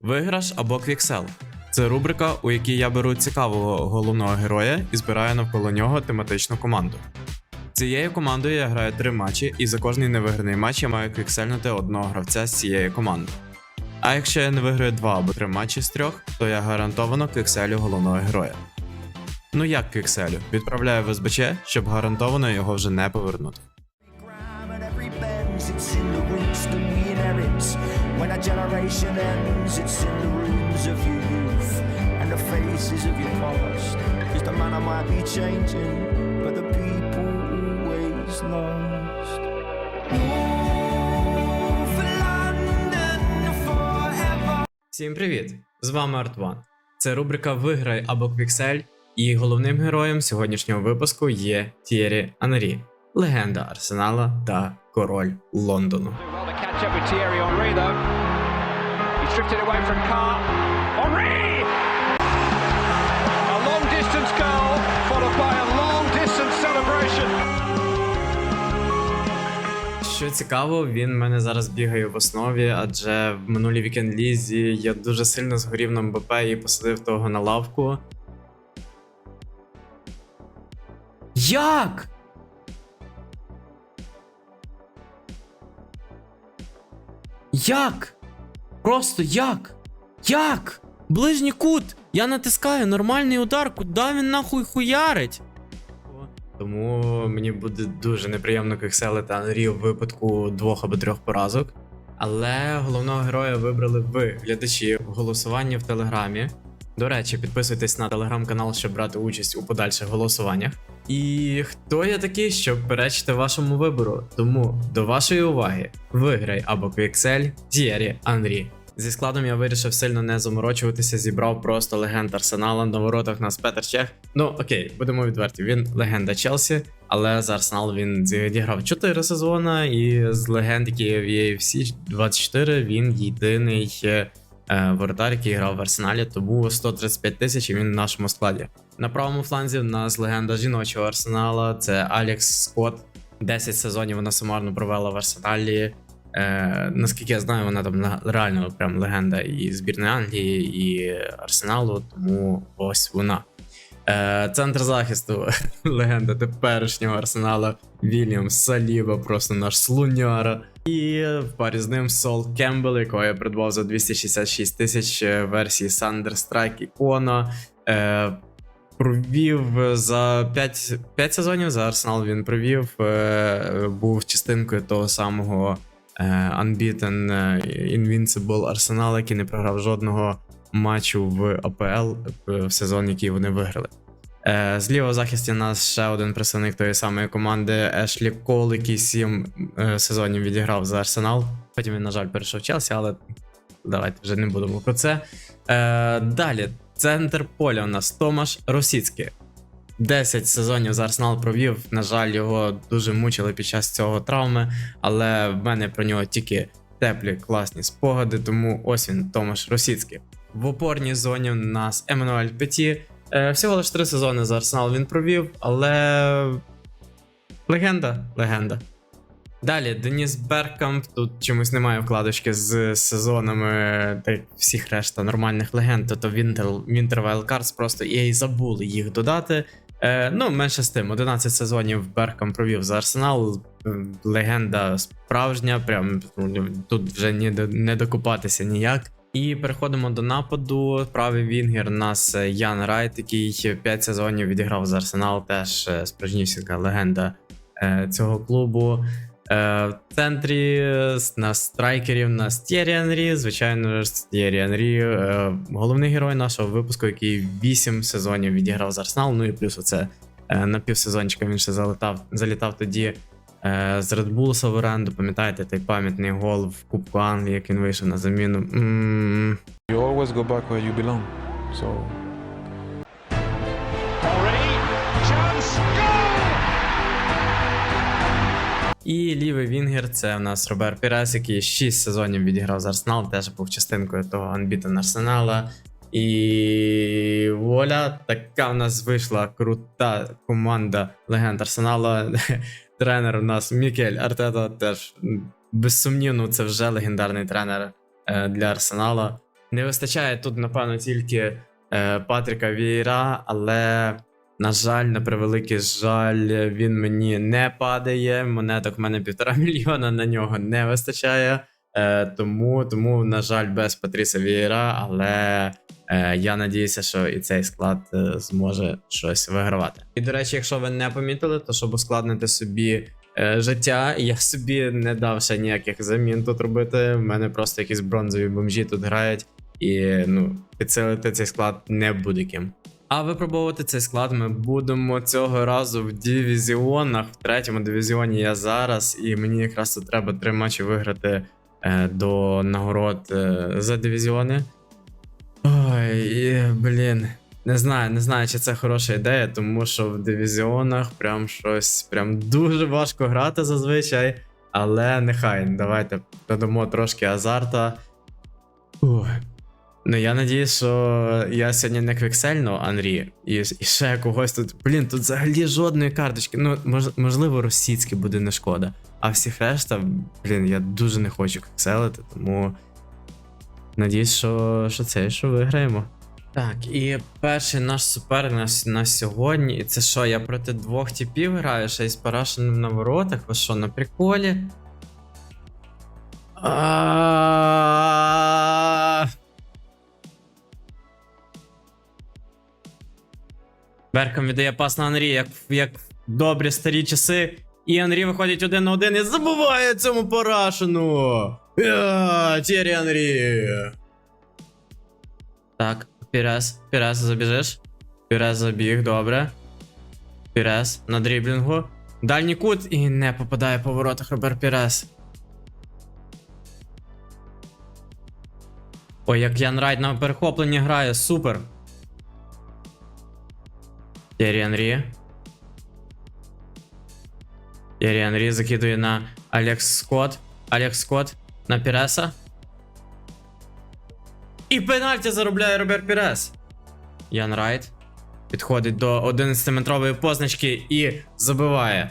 Виграш або квіксел. Це рубрика, у якій я беру цікавого головного героя і збираю навколо нього тематичну команду. Цією командою я граю три матчі, і за кожний невиграний матч я маю квіксельнути одного гравця з цієї команди. А якщо я не виграю два або три матчі з трьох, то я гарантовано квікселю головного героя. Ну як квікселю? Відправляю в СБЧ, щоб гарантовано його вже не повернути. When a generation ends, it's in the rooms of your youth and the faces of your past. Cause the man might be changing, but the people always lost. Всім привіт! З вами Артван. Це рубрика Виграй або Квіксель, і головним героєм сьогоднішнього випуску є Тєрі Анрі, легенда Арсенала та король Лондону. Catch up with Thierry Henry though. He stripped it away from Carr. Henry! A long distance goal followed by a long distance celebration. Що цікаво, він в мене зараз бігає в основі, адже в минулій вікенд лізі я дуже сильно згорів на МБП і посадив того на лавку. Як? Як? Просто як? Як? Ближній кут! Я натискаю нормальний удар, куди він нахуй хуярить? Тому мені буде дуже неприємно кикселити Анрі в випадку двох або трьох поразок. Але головного героя вибрали ви, глядачі, в голосуванні в Телеграмі. До речі, підписуйтесь на телеграм-канал, щоб брати участь у подальших голосуваннях. І хто я такий, щоб перечити вашому вибору? Тому до вашої уваги виграй або Квіксель Тієрі Анрі. Зі складом я вирішив сильно не заморочуватися, зібрав просто легенд Арсенала на воротах нас Петер Чех. Ну окей, будемо відверті. Він легенда Челсі, але за Арсенал він відіграв 4 сезони, і з легенд, які є в EFC 24, він єдиний е, воротар, який грав в Арсеналі, тому 135 тисяч і він в нашому складі. На правому фланзі в нас легенда жіночого арсенала, це Алекс Скотт. 10 сезонів вона сумарно провела в Арсеналі. Е, наскільки я знаю, вона там реально прям легенда і збірної Англії, і Арсеналу, тому ось вона. Е, центр захисту легенда теперішнього арсенала Вільям Саліба, просто наш слуняра. І в парі з ним Сол Кембл, якого я придбав за 266 тисяч е, версії Thunder Strike ікона. Е, провів за 5, 5 сезонів за Арсенал він провів. Е, був частинкою того самого е, Unbeaten е, Invincible Арсенал, який не програв жодного матчу в АПЛ в сезон, який вони виграли. Е, Зліва в захисті нас ще один представник тої самої команди Ешлі Кол, який 7 е, сезонів відіграв за Арсенал. Потім він, на жаль, перейшов Челсі, але давайте вже не будемо про це. Е, далі, центр поля у нас Томаш Росіцький. 10 сезонів за Арсенал провів. На жаль, його дуже мучили під час цього травми, але в мене про нього тільки теплі, класні спогади, тому ось він, Томаш Росіцький. В опорній зоні у нас Еммануель Петі. Е, всього лише 3 сезони за Арсенал він провів, але. Легенда, легенда. Далі, Деніс Беркамп. Тут чомусь немає вкладочки з сезонами та всіх решта нормальних легенд. Тобто Winter, Winter Wild просто і забули їх додати. Е, ну, менше з тим, 11 сезонів Беркам провів за Арсенал. Легенда справжня, прям ну, тут вже не докупатися ніяк. І переходимо до нападу. Правий Вінгер у нас е, Ян Райт, який 5 сезонів відіграв за Арсенал, теж е, справжнісінька легенда е, цього клубу. В центрі на страйкерів у нас Тєрі Анрі, звичайно ж, Тєрі Анрі, головний герой нашого випуску, який 8 сезонів відіграв за Арсенал. Ну і плюс оце на півсезончика він ще залітав, залітав тоді з Red Bull в оренду. Пам'ятаєте той пам'ятний гол в Кубку Англії, як він вийшов на заміну. м You always go back where you belong. So chance! І лівий Вінгер це у нас Робер Пірес, який 6 сезонів відіграв за Арсенал, теж був частинкою того Unbeaten Арсенала. І вуаля, така в нас вийшла крута команда легенд Арсенала. Тренер у нас Мікель Артета теж безсумнівно, це вже легендарний тренер е, для Арсенала. Не вистачає тут, напевно, тільки е, Патріка Вієра, але, на жаль, на превеликий жаль, він мені не падає. Монеток в мене півтора мільйона на нього не вистачає. Е, тому, тому, на жаль, без Патріса Вієра, але я надіюся, що і цей склад е, зможе щось вигравати. І до речі, якщо ви не помітили, то щоб ускладнити собі е, життя, я собі не дав ще ніяких замін тут робити. В мене просто якісь бронзові бомжі тут грають, і ну, підсилити цей склад не буде ким. А випробовувати цей склад ми будемо цього разу в дивізіонах. В третьому дивізіоні я зараз, і мені якраз треба три матчі виграти е, до нагород е, за дивізіони. Ой, блін. Не знаю, не знаю, чи це хороша ідея, тому що в дивізіонах прям щось прям дуже важко грати зазвичай. Але нехай, давайте додамо трошки азарта. Ух. Ну, я надіюсь, що я сьогодні не квіксельну Анрі, і, і ще когось тут. Блін, тут взагалі жодної карточки. Ну, мож, можливо, російське буде не шкода. А всіх решта, блін, я дуже не хочу квікселити, тому. Надіюсь, що, що це, що виграємо. Так, і перший наш суперник на, сьогодні. І це що, я проти двох типів граю, ще й з парашеним на воротах? Ви що, на приколі? А. Берком віддає пас на Анрі, як, як добрі старі часи. І Анрі виходить один на один і забуває цьому парашину. Тєрі Анрі. Так, Пірес, Пірес, забіжиш. Пірес забіг, добре. Пірес на дріблінгу. Дальній кут і не попадає по воротах Робер Пірес. Ой, як Ян Райт на перехопленні грає, супер. Тєрі Анрі. Тєрі Анрі закидує на Алекс Скотт. Алекс Скотт на Піреса. І пенальті заробляє Робер Пірес. Ян Райт підходить до 11-метрової позначки і забиває.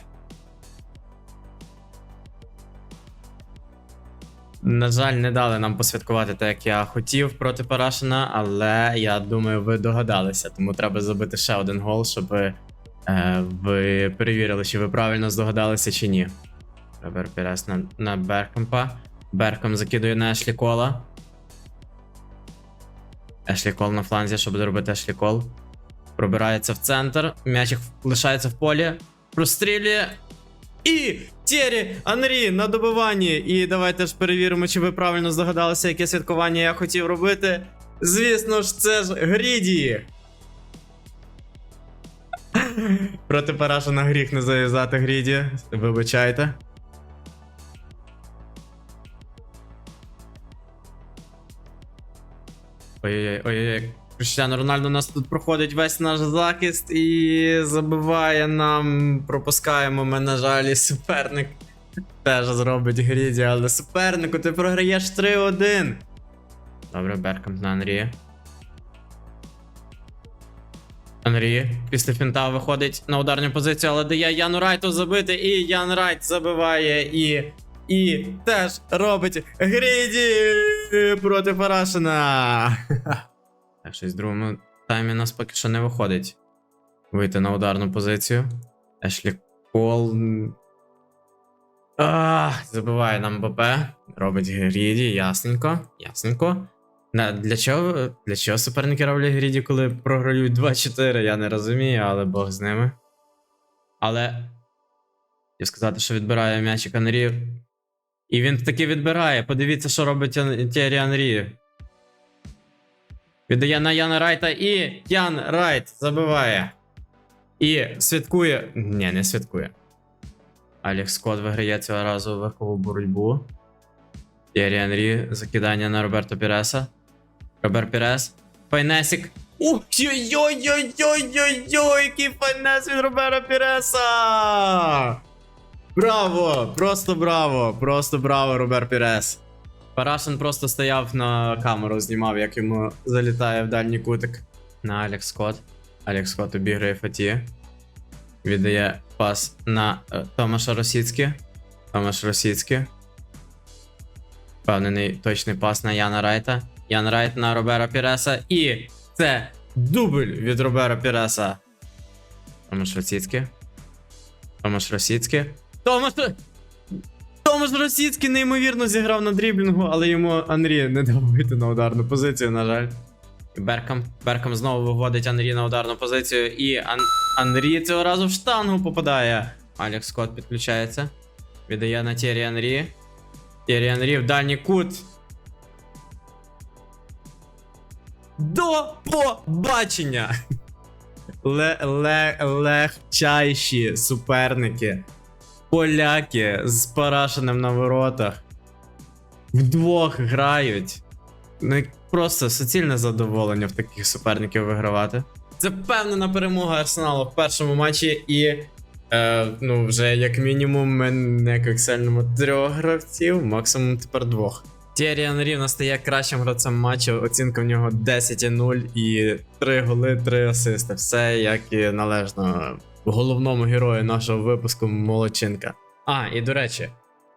На жаль, не дали нам посвяткувати так, як я хотів проти Парашина, але я думаю, ви догадалися, тому треба забити ще один гол, щоб е, ви перевірили, чи ви правильно здогадалися чи ні. Робер Пірес на, на Беркомпа. Берком закидує на Ешлі Кола. Ешлі Кол на фланзі, що буде робити Ешлі Кол. Пробирається в центр. М'ячик лишається в полі. Прострілює. І Тєрі Анрі на добиванні. І давайте ж перевіримо, чи ви правильно здогадалися, яке святкування я хотів робити. Звісно ж, це ж Гріді. Проти Параша на гріх не зав'язати Гріді. Вибачайте. Ой-ой-ой, ой-ой. Рональдо у нас тут проходить весь наш захист і забиває нам. Пропускаємо ми, на жаль, суперник теж зробить гріді, але супернику ти програєш 3-1. Добре, Беркамп на Анрі. Анрі після фінта виходить на ударну позицію, але дає Яну Райту забити, і Ян Райт забиває і. І теж робить Гріді проти Парашина. Так, щось в другому таймі нас поки що не виходить. Вийти на ударну позицію. Ешлі Кол. Забиває нам БП. Робить Гріді, ясненько. Ясненько. На, для, чого, для чого суперники роблять Гріді, коли програють 2-4, я не розумію, але Бог з ними. Але. Я сказати, що відбирає м'ячик Анрі. І він таки відбирає. Подивіться, що робить Ан- Анрі. Віддає на Яна Райта і Ян Райт забиває. І святкує. Ні, не святкує. Алекс Скотт виграє цього разу верхову боротьбу. Тєрі Анрі, закидання на Роберто Піреса. Робер Пірес. Файнесік. Ой-ой-ой-ой-ой-ой, який файнес від Робера Піреса! Браво! Просто браво! Просто браво, Робер Пірес. Парашин просто стояв на камеру, знімав, як йому залітає в дальній кутик. На Алекс Скотт. Алекс Скотт обіграє Фаті. Віддає пас на е, Томаша Росіцькі. Томаш Росіцький. Впевнений точний пас на Яна Райта. Ян Райт на Робера Піреса. І це дубль від Робера Піреса. Томаш Росіцький. Томаш Росіцький. Томаш... Томаш Росіцький неймовірно зіграв на дріблінгу, але йому Анрі не дав вийти на ударну позицію, на жаль. І Беркам. Беркам знову виводить Анрі на ударну позицію. І Ан... Анрі цього разу в штангу попадає. Алекс Скотт підключається. Віддає на Тєрі Анрі. Тєрі Анрі в дальній кут. До побачення! Ле, легчайші суперники. Поляки з парашеним на воротах. Вдвох грають. Ну, просто суцільне задоволення в таких суперників вигравати. Це впевнена перемога Арсеналу в першому матчі, і е, ну, вже як мінімум ми не коксельному трьох гравців, максимум тепер двох. Тєрі Анрі стає кращим гравцем матчу. Оцінка в нього 10,0 і 3 голи, 3 асисти. Все як і належно головному герою нашого випуску Молодчинка. А, і до речі,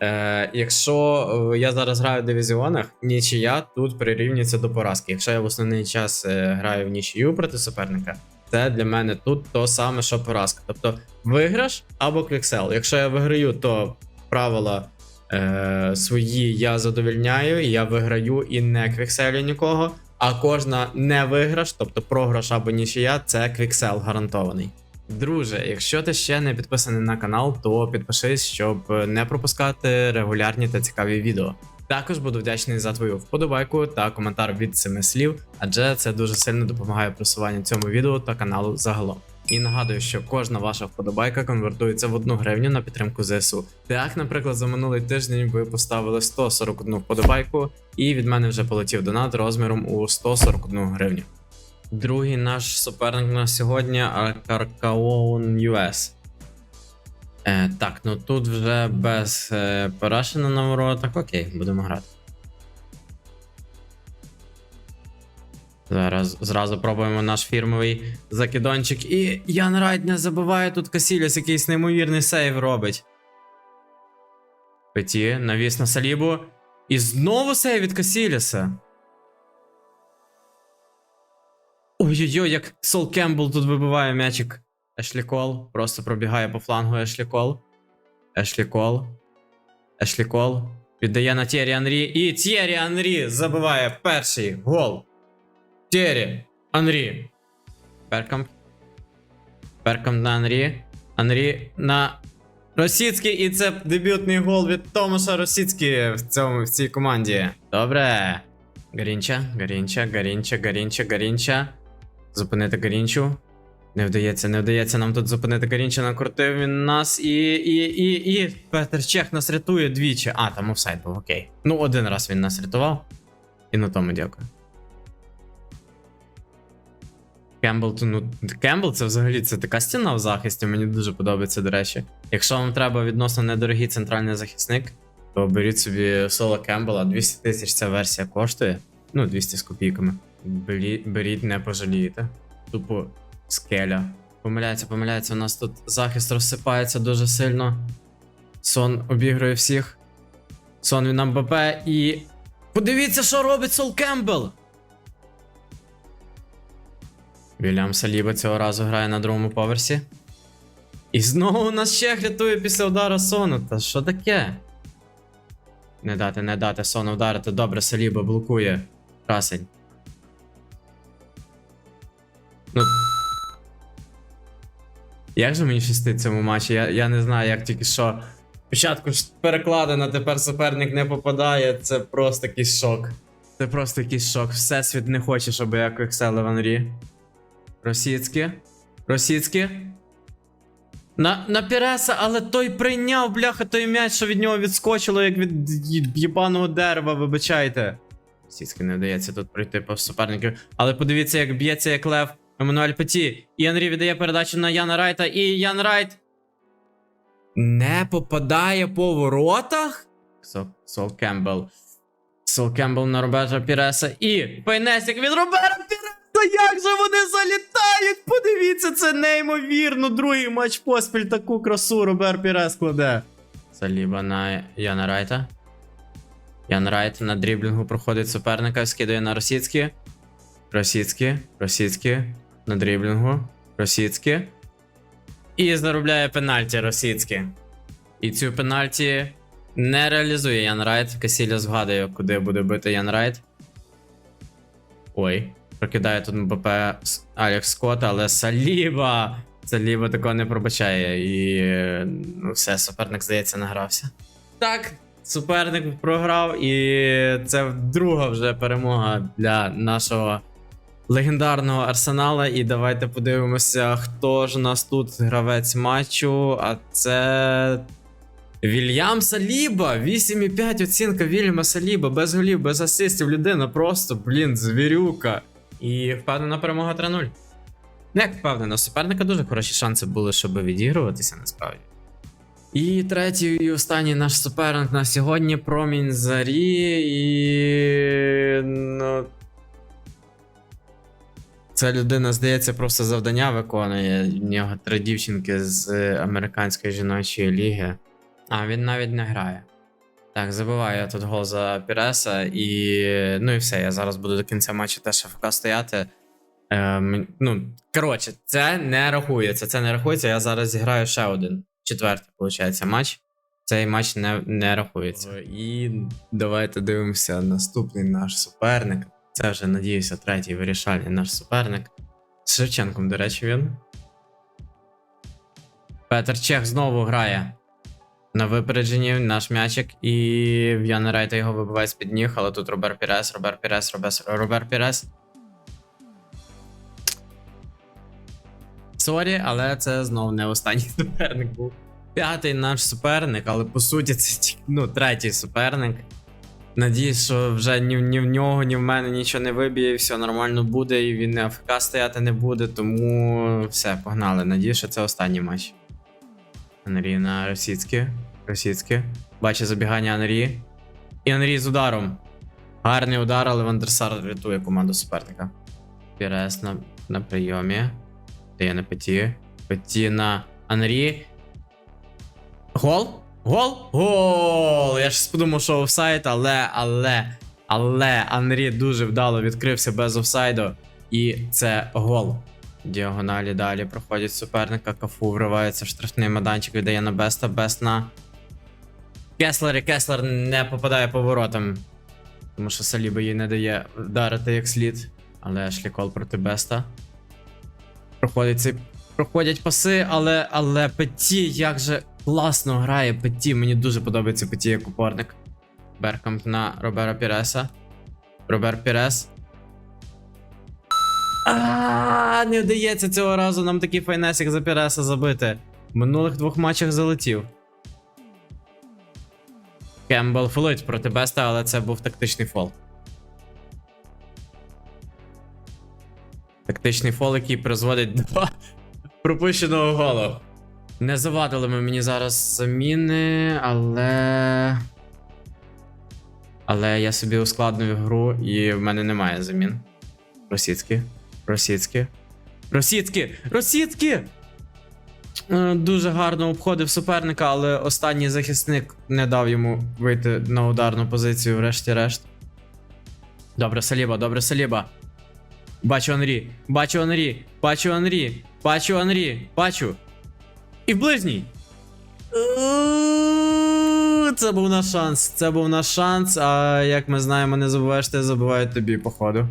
е, якщо е, я зараз граю в дивізіонах, нічия тут прирівнюється до поразки. Якщо я в основний час е, граю в нічию проти суперника, це для мене тут то саме, що поразка. Тобто виграш або квіксел. Якщо я виграю, то правила е, свої я задовільняю, я виграю і не квікселю нікого. А кожна не виграш, тобто програш або нічия, це квіксел гарантований. Друже, якщо ти ще не підписаний на канал, то підпишись, щоб не пропускати регулярні та цікаві відео. Також буду вдячний за твою вподобайку та коментар від семи слів, адже це дуже сильно допомагає просуванню цьому відео та каналу загалом. І нагадую, що кожна ваша вподобайка конвертується в 1 гривню на підтримку ЗСУ. Так, наприклад, за минулий тиждень ви поставили 141 вподобайку, і від мене вже полетів донат розміром у 141 гривню. Другий наш суперник на сьогодні Аркаркаон US. Е, так, ну тут вже без е, Парашина на воротах. Окей, будемо грати. Зараз зразу пробуємо наш фірмовий закидончик. І Ян Райт не забуває тут Касіліс, якийсь неймовірний сейв робить. Петі, навіс на Салібу. І знову сейв від Касіліса. Ой-ой-ой, як Сол Кембл тут вибиває м'ячик. Ешлі Кол. Просто пробігає по флангу Ешлі Кол. Ешлі Кол. Ешлі Кол. Віддає на Тєрі Анрі. І Тєрі Анрі забиває перший гол. Тєрі Анрі. Перкам. Перкам на Анрі. Анрі на Росіцький. І це дебютний гол від Томаша Росіцький в цьому в цій команді. Добре. Гарінча, Гарінча, Гарінча, Гарінча, Гарінча. Зупинити Гарінчу. Не вдається, не вдається нам тут зупинити Гарінча, накрутив він нас і. і. і. і. Петр Чех нас рятує двічі. А, там офсайд був, окей. Ну, один раз він нас рятував. І на тому дякую. Кембл, то, ну, Кембл це взагалі це така стіна в захисті, мені дуже подобається, до речі. Якщо вам треба відносно недорогий центральний захисник, то беріть собі соло Кембла, 200 тисяч ця версія коштує. Ну, 200 з копійками. Беріть, беріть, не пожалієте. Тупо скеля. Помиляється, помиляється. У нас тут захист розсипається дуже сильно. Сон обігрує всіх. Сон він нам БП і. Подивіться, що робить Сол Кембл! Вільям Саліба цього разу грає на другому поверсі. І знову нас ще рятує після удара Сону. Та що таке? Не дати, не дати Сону вдарити. Добре, Саліба блокує. Красень. Ну. Як же мені щастить цьому матчі? Я, я не знаю, як тільки що. Спочатку перекладено, тепер суперник не попадає. Це просто якийсь шок. Це просто якийсь шок. Всесвіт не хоче, щоб я квікселив Анрі. Росіцьке. Росіцьке. На, на Піреса, але той прийняв, бляха, той м'яч, що від нього відскочило, як від їбаного дерева, вибачайте. Росіцьке не вдається тут пройти по суперників. Але подивіться, як б'ється як лев Еммануель Петі. І Анрі віддає передачу на Яна Райта, і Ян Райт. Не попадає по воротах? Сол, Сол Кембл. Сол Кембл на Роберта Піреса. І Пейнесік від Роберта Піреса. Як же вони залітають? Подивіться, це неймовірно. Другий матч поспіль таку красу Робер Пірес кладе. Саліба на Яна Райта. Ян Райт на дріблінгу проходить суперника, скидає на Росіцькі. Росіцькі, Росіцькі, на дріблінгу. Росіцькі. І заробляє пенальті Росіцькі. І цю пенальті не реалізує Ян Райт. Касіля згадує, куди буде бити Ян Райт. Ой, прокидає тут МБП Алекс Скотт, але Саліба! Саліба такого не пробачає. І ну, все, суперник, здається, награвся. Так, суперник програв, і це друга вже перемога для нашого легендарного арсенала. І давайте подивимося, хто ж у нас тут гравець матчу. А це. Вільям Саліба, 8,5 оцінка Вільяма Саліба, без голів, без асистів, людина просто, блін, звірюка. І впевнена перемога 3-0. Ну, як впевнено, суперника дуже хороші шанси були, щоб відігруватися насправді. І третій і останній наш суперник на сьогодні промінь Зарі. І. Ну. Ця людина, здається, просто завдання виконує. В нього три дівчинки з американської жіночої ліги. А, він навіть не грає. Так, забиваю я тут гол за Піреса, і. Ну і все, я зараз буду до кінця матчу теж АФК стояти. Ем, ну, коротше, це не рахується. Це не рахується. Я зараз зіграю ще один. Четвертий, виходить, матч. Цей матч не, не рахується. І давайте дивимося наступний наш суперник. Це вже, надіюся, третій вирішальний наш суперник. З Шевченком, до речі, він. Петр Чех знову грає. На випередженні наш м'ячик, і в Райта його вибиває з-під ніг, але тут Робер Пірес, Робер Пірес, Робес, Робер Пірес. Сорі, але це знову не останній суперник був. П'ятий наш суперник, але по суті це ну, третій суперник. Надіюсь, що вже ні, ні в нього, ні в мене нічого не виб'є, і все нормально буде, і він не АФК стояти не буде, тому все, погнали. Надіюсь, що це останній матч. Анрі на Росіцьке. Росіцьке. Бачить забігання Анрі. І Анрі з ударом. Гарний удар, але Вандерсар рятує команду суперника. Пірес на, на прийомі. Дає на Петі. Петі на Анрі. Гол? Гол? Гол! Я ж подумав, що офсайд, але, але, але Анрі дуже вдало відкрився без офсайду. І це гол. Діагоналі далі проходять суперника. Кафу вривається в штрафний майданчик, віддає на Беста. Бест на Кеслер і Кеслер не попадає по воротам. Тому що Саліба їй не дає вдарити як слід. Але шлікол проти Беста. Проходить цей. Проходять паси, але але Петі як же класно грає Петі. Мені дуже подобається Петі як опорник. Беркамп на Робера Піреса. Робер Пірес. А, не вдається цього разу нам такий файнесик за Піреса забити. В минулих двох матчах залетів. Кембл фолить проти Беста, але це був тактичний фол. Тактичний фол, який призводить до пропущеного голу. Не завадили ми мені зараз заміни, але. Але я собі ускладнив гру і в мене немає замін. Росіцькі. Росіцькі. Росіцькі! Росіцькі! Е, Дуже гарно обходив суперника, але останній захисник не дав йому вийти на ударну позицію, врешті-решт. Добре, Саліба, добре, Саліба. Бачу Анрі, бачу Анрі, бачу Анрі, бачу Анрі, бачу. І в ближній. Це був наш шанс. Це був наш шанс. А як ми знаємо, не забуваєш, ти забувають тобі, походу.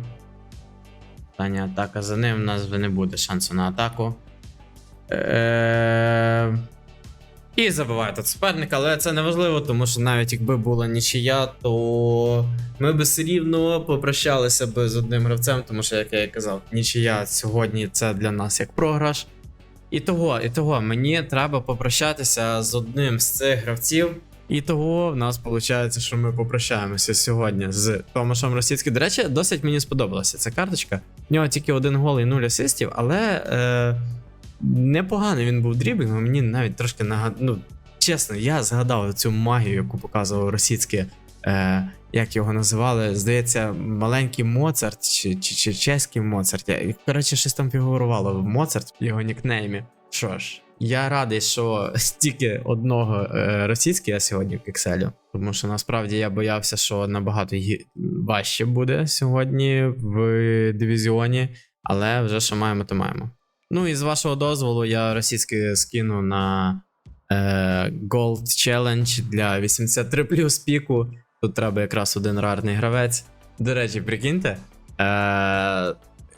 Остання атака за ним. У нас не буде шансу на атаку. І забиває тут суперника, але це не важливо, тому що навіть якби була нічия, то ми би все рівно попрощалися би з одним гравцем, тому що, як я і казав, нічия сьогодні це для нас як програш. І того, і того, мені треба попрощатися з одним з цих гравців. І того в нас виходить, що ми попрощаємося сьогодні з Томашем Росіцьким. До речі, досить мені сподобалася ця карточка. В нього тільки один гол і нуль асистів, але е, непоганий він був дріблінгом. Мені навіть трошки нагад... ну, чесно, я згадав цю магію, яку показував Росіцьке. Е, як його називали? Здається, маленький Моцарт чи, чи, чи чеський Моцарт. Коротше, щось там фігурувало Моцарт в його нікнеймі. Що ж, Я радий, що стільки одного е, російський я сьогодні в пікселю. Тому що насправді я боявся, що набагато важче буде сьогодні в дивізіоні, але вже що маємо, то маємо. Ну і з вашого дозволу я російський скину на е, Gold Challenge для 83 плюс піку. Тут треба якраз один рарний гравець. До речі, прикиньте, е,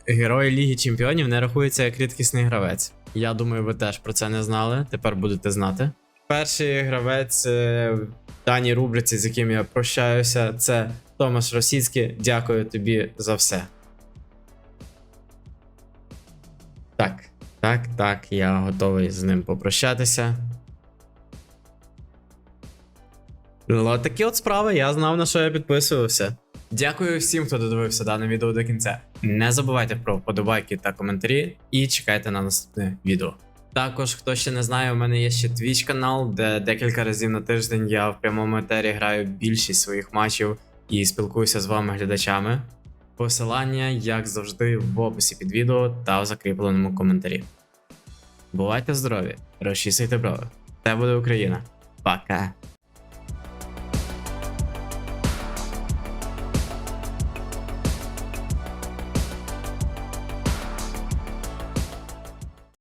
герой Ліги Чемпіонів не рахується як рідкісний гравець. Я думаю, ви теж про це не знали. Тепер будете знати. Перший гравець е, в даній рубриці, з яким я прощаюся, це Томаш Російський. Дякую тобі за все. Так, так, так, я готовий з ним попрощатися. Ну, от такі от справи, я знав, на що я підписувався. Дякую всім, хто додивився дане відео до кінця. Не забувайте про вподобайки та коментарі і чекайте на наступне відео. Також, хто ще не знає, у мене є ще Twitch канал, де декілька разів на тиждень я в прямому етері граю більшість своїх матчів і спілкуюся з вами, глядачами. Посилання, як завжди, в описі під відео та в закріпленому коментарі. Бувайте здорові, розчісуйте брови. Це буде Україна. Пока.